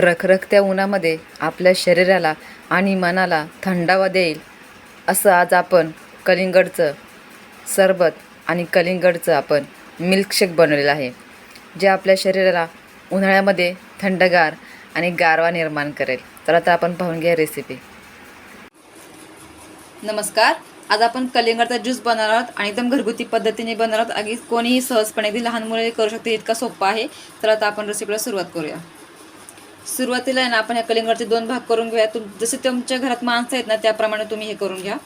रखरखत्या उन्हामध्ये आपल्या शरीराला आणि मनाला थंडावा देईल. असं आज आपण कलिंगडचं सरबत आणि कलिंगडचं आपण मिल्कशेक बनवलेलं आहे जे आपल्या शरीराला उन्हाळ्यामध्ये थंडगार आणि गारवा निर्माण करेल. तर आता आपण पाहून घ्या रेसिपी नमस्कार. आज आपण कलिंगडचा ज्यूस बनवणार आहोत आणि एकदम घरगुती पद्धतीने बनवणार आहोत. अगदी कोणीही सहजपणे अगदी लहान मुले करू शकते इतका सोपा आहे. तर आता आपण रेसिपीला सुरुवात करूया. सुरुवातीला आहे ना आपण ह्या कलिंगडचे दोन भाग करून घेऊया. तुम जसे तुमच्या घरात माणसं आहेत ना त्याप्रमाणे तुम्ही हे करून घ्या.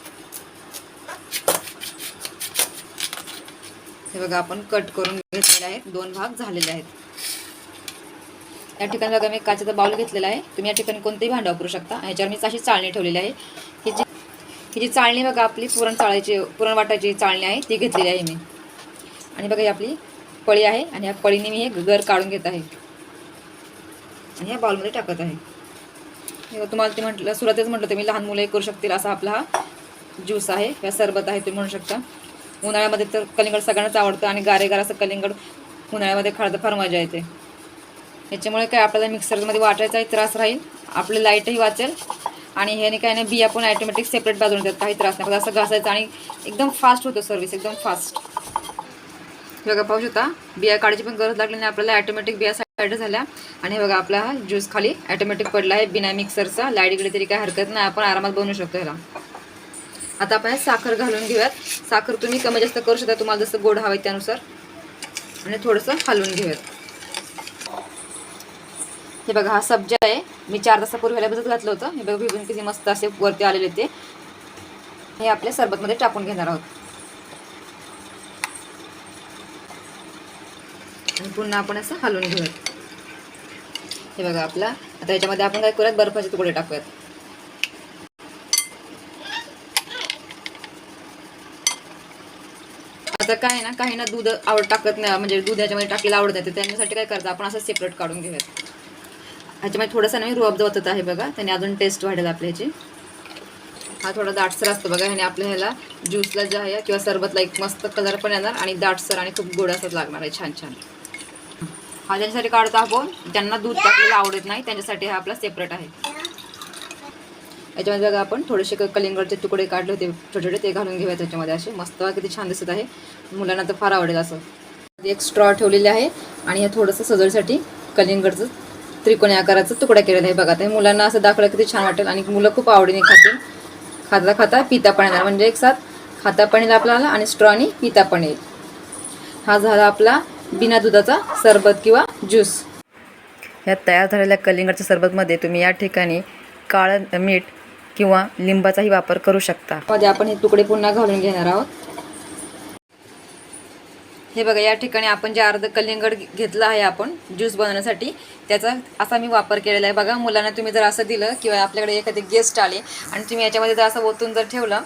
हे बघा आपण कट करून घेतलेले आहेत दोन भाग झालेले आहेत. या ठिकाणी बघा मी काचेचा बाउल घेतलेला आहे. तुम्ही या ठिकाणी कोणतेही भांडं वापरू शकता. ह्याच्यावर मी अशी चाळणी ठेवलेली आहे. ही जी ही जी चाळणी बघा आपली पुरण चाळायची पुरण वाटायची चाळणी आहे ती घेतलेली आहे मी. आणि बघा ही आपली पळी आहे. आणि या पळीने मी हे घर काढून घेत आहे. आणि या बाउलमध्ये टाकत आहे. तुम्हाला ते म्हटलं सुरुवातीच म्हटलं तुम्ही लहान मुलं करू शकतील असा आपला हा ज्यूस आहे. किंवा सरबत आहे तुम्ही म्हणू शकता. उन्हाळ्यामध्ये तर कलिंगड सगळ्यांनाच आवडतं आणि गारेगार असं कलिंगड उन्हाळ्यामध्ये खाणं फार मजा येते. याच्यामुळे काय आपल्याला मिक्सरमध्ये वाटायचाही त्रास राहील आपलं लाईटही वाचेल आणि ह्याने काय नाही बिया पण ॲटोमॅटिक सेपरेट बाजून येतात काही त्रास नाही. असं घासायचं आणि एकदम फास्ट होतं सर्विस एकदम फास्ट बघा पाहू शकता बिया काढायची पण गरज लागली नाही आपल्याला ॲटोमॅटिक बिया साईड झाल्या. आणि हे बघा आपला हा ज्यूस खाली ॲटोमॅटिक पडला आहे बिना मिक्सरचा लाइट इकडे तरी काही हरकत नाही. आपण आरामात बनवू शकतो ह्याला. आता आपण साखर घालून घेऊयात. साखर तुम्ही कमी जास्त करू शकता. तुम्हाला जसं गोड हवं त्यानुसार. आणि थोडंसं हलवून घेऊयात. हे बघा हा सब्जा आहे. मी चार तासापूर्वी ह्याला भिजत घातलं होतं. हे बघा भिजून किती मस्त असे वरती आलेले ते. हे आपल्या सरबतमध्ये टाकून घेणार आहोत. आणि पुन्हा आपण असं हलवून घेऊयात. हे बघा आपला. आता याच्यामध्ये आपण काय करूयात? बर्फाचे तुकडे टाकूयात. आता काय ना काही ना दूध आवड टाकत नाही म्हणजे दूध याच्यामध्ये टाकलेलं आवडत नाही तर त्यांच्यासाठी काय करतं आपण असं सेपरेट काढून घेऊयात. ह्याच्यामध्ये थोडासा नवीन रुअब होत आहे बघा. त्याने अजून टेस्ट वाढेल आपल्या ह्याची. हा थोडा दाटसर असतो बघा. ह्याने आपल्या ह्याला ज्यूसला जे आहे किंवा सरबतला एक मस्त कलर पण येणार आणि दाटसर आणि खूप गोड असं लागणार आहे छान छान. हा ज्यांच्यासाठी काढतो आपण ज्यांना दूध टाकलेलं आवडत नाही त्यांच्यासाठी हा आपला सेपरेट आहे. याच्यामध्ये बघा आपण थोडेसे कलिंगडचे तुकडे काढले होते छोटे छोटे ते घालून घेऊया त्याच्यामध्ये असे. मस्त किती छान दिसत आहे. मुलांना तर फार आवडेल असं. एक स्ट्रॉ ठेवलेले आहे आणि हे थोडंसं सजवण्यासाठी कलिंगडचं त्रिकोणी आकाराचं तुकडा केलेला आहे बघा. ते मुलांना असं दाखवलं किती छान वाटेल आणि मुलं खूप आवडीने खातील. खाता खाता पिता पण येणार. म्हणजे एक साथ खाता पण येईल आपल्याला आणि स्ट्रॉनी पिता पण येईल. हा झाला आपला बिना दुधाचा सरबत किंवा ज्यूस. या तयार झालेल्या कलिंगडच्या सरबतमध्ये तुम्ही या ठिकाणी काळं मीठ किंवा लिंबाचाही वापर करू शकता. मध्ये आपण हे तुकडे पुन्हा घालून घेणार आहोत. हे बघा या ठिकाणी आपण जे अर्ध कलिंगड घेतलं आहे आपण ज्यूस बनवण्यासाठी त्याचा असा मी वापर केलेला आहे. बघा मुलांना तुम्ही जर असं दिलं किंवा आपल्याकडे एखादे गेस्ट आले आणि तुम्ही याच्यामध्ये जर असं ओतून जर ठेवलं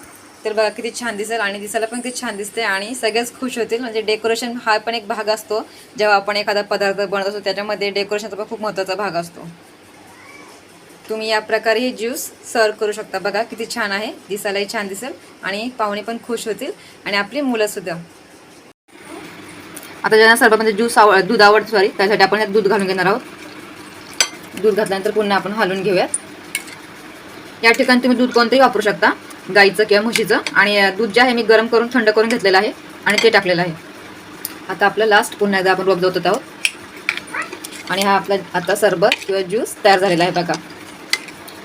तर बघा किती छान दिसेल आणि दिसायला पण किती छान दिसते आणि सगळेच खुश होतील. म्हणजे डेकोरेशन हा पण एक भाग असतो. जेव्हा आपण एखादा पदार्थ बनत असतो त्याच्यामध्ये डेकोरेशनचा पण खूप महत्त्वाचा भाग असतो. तुम्ही या प्रकारे हे ज्यूस सर्व करू शकता. बघा किती छान आहे. दिसायलाही छान दिसेल आणि पाहुणे पण खुश होतील. आणि आपली मुलंसुद्धा आता ज्यांना सरबतमध्ये ज्यूस आवड दूध आवडतं सॉरी त्यासाठी आपण यात दूध घालून घेणार आहोत. दूध घातल्यानंतर पुन्हा आपण हलवून घेऊयात. या ठिकाणी तुम्ही दूध कोणतंही वापरू शकता. गाईचं किंवा म्हशीचं. आणि दूध जे आहे मी गरम करून थंड करून घेतलेलं आहे आणि ते टाकलेलं आहे. आता आपलं लास्ट पुन्हा एकदा आपण रोप आहोत. आणि हा आपला आता सरबत किंवा ज्यूस तयार झालेला आहे बघा.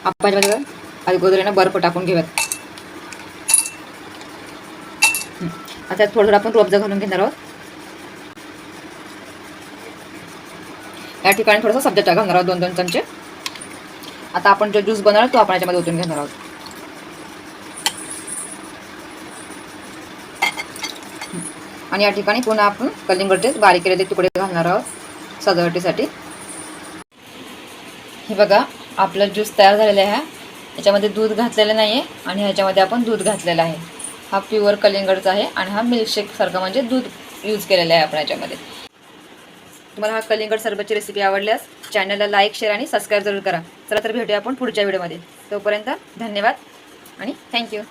आपण याच्यामध्ये अगोदर ना बर्फ टाकून घेऊयात. आता थोडं थोडं आपण रोबजा घालून घेणार आहोत. या ठिकाणी थोडासा सब्जा घालणार आहोत दोन दोन चमचे. आता आपण जो ज्यूस बनवला तो आपण याच्यामध्ये ओतून घेणार आहोत. आणि या ठिकाणी पुन्हा आपण कलिंगडचे बारीक केलेले तुकडे घालणार आहोत सजावटीसाठी. हे बघा आपलं ज्यूस तयार झालेला आहे. याच्यामध्ये दूध घातलेलं नाही आहे आणि ह्याच्यामध्ये आपण दूध घातलेलं आहे. हा प्युअर कलिंगडचा आहे आणि हा मिल्कशेकसारखा म्हणजे दूध यूज केलेलं आहे आपण याच्यामध्ये. तुम्हाला हा कलिंगड सरबतची रेसिपी आवडल्यास चॅनलला लाईक शेअर आणि सबस्क्राईब जरूर करा. चला तर भेटूया आपण पुढच्या व्हिडिओमध्ये तोपर्यंत धन्यवाद आणि थँक्यू